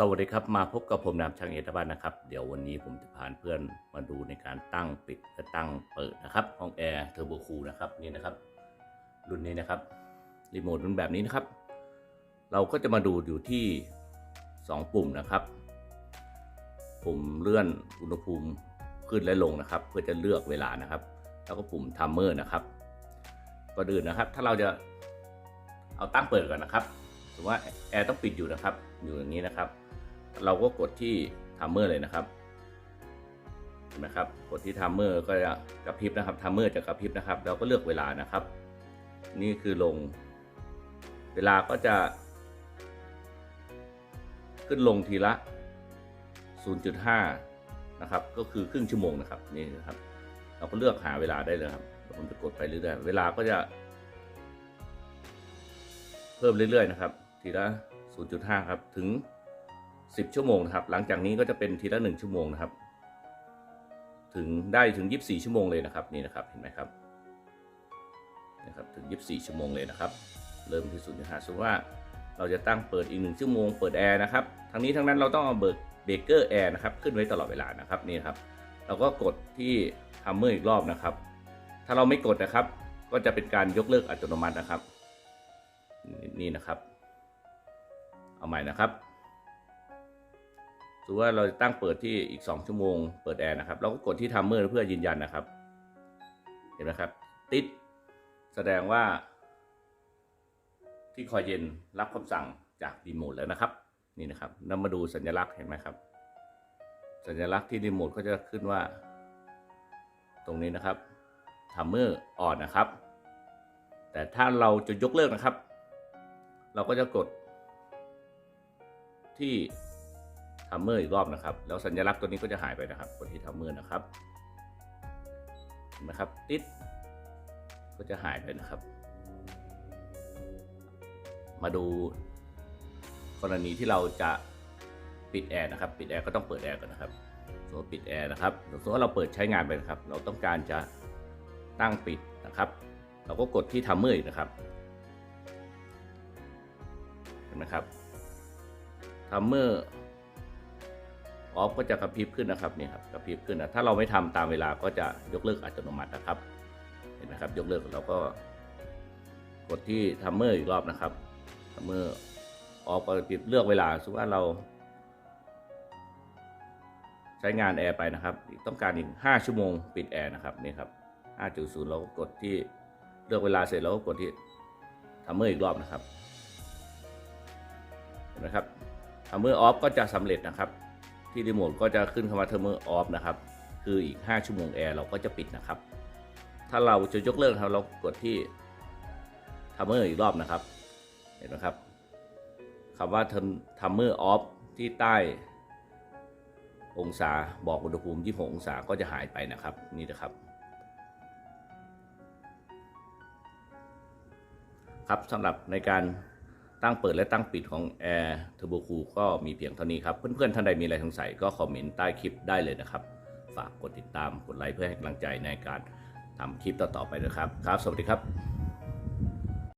สวัสดีครับ มาพบกับผมนามช่างเอตบ้านนะครับ เดี๋ยววันนี้ผมจะพาเพื่อนมาดูในการตั้งปิดและตั้งเปิดนะครับห้องแอร์เทอร์โบคูลนะครับนี่นะครับ รุ่นนี้นะครับรีโมทรุ่นแบบนี้นะครับ เราก็จะมาดูอยู่ที่ 2 ปุ่มนะครับ ปุ่มเลื่อนอุณหภูมิขึ้นและลงนะครับ เพื่อจะเลือกเวลานะครับ แล้วก็ปุ่มทัมเมอร์นะครับก็ดื่นนะครับ ถ้าเราจะเอาตั้งเปิดก่อนนะครับสมมติว่าแอร์ต้องปิดอยู่นะครับ อยู่อย่างนี้นะครับ เราก็กดที่ทัมเมอร์เลยนะครับเห็นไหมครับกดที่ทัมเมอร์ก็จะกระพริบนะครับทัมเมอร์จะกระพริบนะครับ เราก็เลือกเวลานะครับ นี่คือลง เวลาก็จะ ขึ้นลงทีละ 0.5 นะครับ ก็คือครึ่งชั่วโมงนะครับนี่นะครับ เราก็เลือกหาเวลาได้เลยครับเดี๋ยวผมจะกดไปเรื่อยๆเวลาก็จะ เพิ่มเรื่อยๆนะครับ ทีละ 0.5 ครับถึง 10 ชั่วโมงนะครับ หลังจากนี้ก็จะเป็นทีละ 1 ชั่วโมงนะครับ ถึงได้ถึง 24 ชั่วโมงเลยนะครับนี่นะครับเห็นไหมครับนะครับถึง 24 ชั่วโมงเลยนะครับ เริ่มที่0.5สมมติว่าเราจะตั้งเปิดอีก 1 ชั่วโมงเปิดแอร์นะครับทั้งนี้ทั้งนั้นเราต้องเอาเบิร์เบเกอร์แอร์นะครับขึ้นไว้ตลอดเวลานะครับนี่ครับ เราก็กดที่ทัมเมอร์อีกรอบนะครับ ถ้าเราไม่กดนะครับ ก็จะเป็นการยกเลิกอัตโนมัตินะครับ นี่นะครับ เอาใหม่นะครับ ถือว่าเราตั้งเปิดที่อีก 2 ชั่วโมงเปิดแอร์นะครับเราก็กดที่ทัมเมอร์เพื่อยืนยันนะครับ เห็นไหมครับ ติดแสดงว่า ที่คอยเย็นรับคำสั่งจากรีโมทแล้วนะครับ นี่นะครับนำมาดูสัญลักษณ์เห็นไหมครับ สัญลักษณ์ที่รีโมทก็จะขึ้นว่า ตรงนี้นะครับทัมเมอร์ออนนะครับ แต่ถ้าเราจะยกเลิกนะครับ เราก็จะกดที่ ทัมเมอร์อีกรอบนะครับ แล้วสัญลักษณ์ตัวนี้ก็จะหายไปนะครับกดที่ทัมเมอร์นะครับเห็นไหมครับติดก็จะหายไปนะครับ มาดูกรณีที่เราจะปิดแอร์นะครับ ปิดแอร์ก็ต้องเปิดแอร์ก่อนนะครับสมมติปิดแอร์นะครับสมมติว่าเราเปิดใช้งานไปนะครับ เราต้องการจะตั้งปิดนะครับ เราก็กดที่ทัมเมอร์อีกนะครับเห็นไหมครับทัมเมอร์ ออฟก็จะกระพริบขึ้นนะครับนี่ครับกระพริบขึ้นนะถ้าเราไม่ทำตามเวลาก็จะยกเลิกอัตโนมัตินะครับ เห็นไหมครับยกเลิกเราก็ กดที่ทัมเมอร์อีกรอบนะครับทัมเมอร์ออฟก็ปิดเลือกเวลาสมมติว่าเรา ใช้งานแอร์ไปนะครับ ต้องการอีก5ชั่วโมงปิดแอร์นะครับนี่ครับ5.0เราก็กดที่เลือกเวลาเสร็จเราก็กดที่ทัมเมอร์อีกรอบนะครับเห็นไหมครับทัมเมอร์ออฟก็จะสำเร็จนะครับ ที่รีโมทก็จะขึ้นคำว่าทัมเมอร์ออฟนะครับ คืออีก 5 ชั่วโมงแอร์เราก็จะปิดนะครับ ถ้าเราจะยกเลิกครับเรากดที่ทัมเมอร์อีกรอบนะครับ เห็นไหมครับคำว่าทัมเมอร์ออฟที่ใต้องศาบอกอุณหภูมิ 26 องศาก็จะหายไปนะครับ นี่นะครับ ครับสำหรับในการ ตั้งเปิดและตั้งปิดของ Air Turbo Cool ก็มีเพียงเท่านี้ครับ เพื่อนๆท่านใดมีอะไรสงสัยก็คอมเมนต์ใต้คลิปได้เลยนะครับ ฝากกดติดตามกดไลค์เพื่อให้กำลังใจในการทำคลิปต่อๆไปนะครับครับ สวัสดีครับ